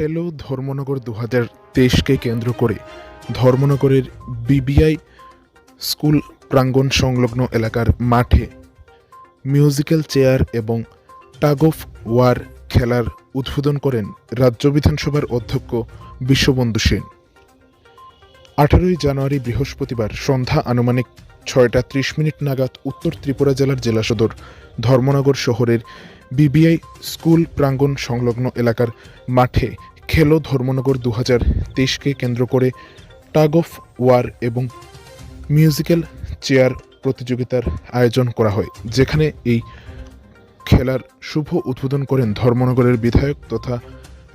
খেলো ধর্মনগর দু হাজার তেইশকে কেন্দ্র করে। ধর্মনগরের বিবিআই স্কুল প্রাঙ্গণ সংলগ্ন এলাকার মাঠে মিউজিক্যাল চেয়ার এবং টাগ অফ ওয়ার খেলার উদ্বোধন করেন রাজ্য বিধানসভার অধ্যক্ষ বিশ্ববন্ধু সেন। আঠারোই জানুয়ারি বৃহস্পতিবার সন্ধ্যা আনুমানিক ছয়টা ত্রিশ মিনিট নাগাদ উত্তর ত্রিপুরা জেলার জেলা সদর ধর্মনগর শহরের বিবিআই স্কুল প্রাঙ্গণ সংলগ্ন এলাকার মাঠে খেলো ধর্মনগর দু হাজার তেইশকে কেন্দ্র করে টাগ অফ ওয়ার এবং মিউজিক্যাল চেয়ার প্রতিযোগিতার আয়োজন করা হয়, যেখানে এই খেলার শুভ উদ্বোধন করেন ধর্মনগরের বিধায়ক তথা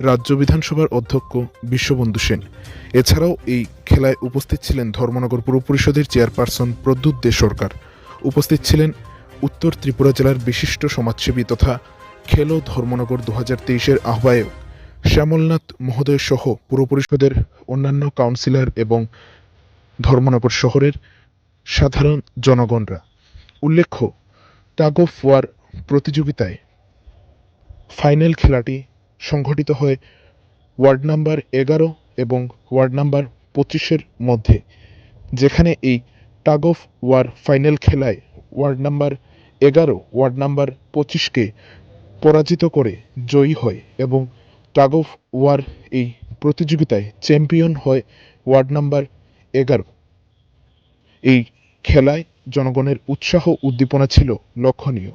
রাজ্য বিধানসভার অধ্যক্ষ বিশ্ববন্ধু সেন। এছাড়াও এই খেলায় উপস্থিত ছিলেন ধর্মনগর পুর পরিষদের চেয়ারপারসন প্রদ্যুৎ দে সরকার, উপস্থিত ছিলেন উত্তর ত্রিপুরা জেলার বিশিষ্ট সমাজসেবী তথা খেলো ধর্মনগর দু হাজার তেইশের আহ্বায়ক শ্যামলনাথ মহোদয় সহ পুর পরিষদের অন্যান্য কাউন্সিলর এবং ধর্মনগর শহরের সাধারণ জনগণরা। উল্লেখ্য টাগ অফ ওয়ার প্রতিযোগিতায় ফাইনাল খেলাটি সংঘটিত হয় ওয়ার্ড নাম্বার এগারো এবং ওয়ার্ড নাম্বার পঁচিশের মধ্যে, যেখানে এই টাগ অফ ওয়ার ফাইনাল খেলায় ওয়ার্ড নাম্বার এগারো, ওয়ার্ড নাম্বার পঁচিশকে পরাজিত করে জয়ী হয় এবং টাগ অফ ওয়ার এই প্রতিযোগিতায় চ্যাম্পিয়ন হয় ওয়ার্ড নাম্বার এগারো। এই খেলায় জনগণের উৎসাহ উদ্দীপনা ছিল লক্ষণীয়।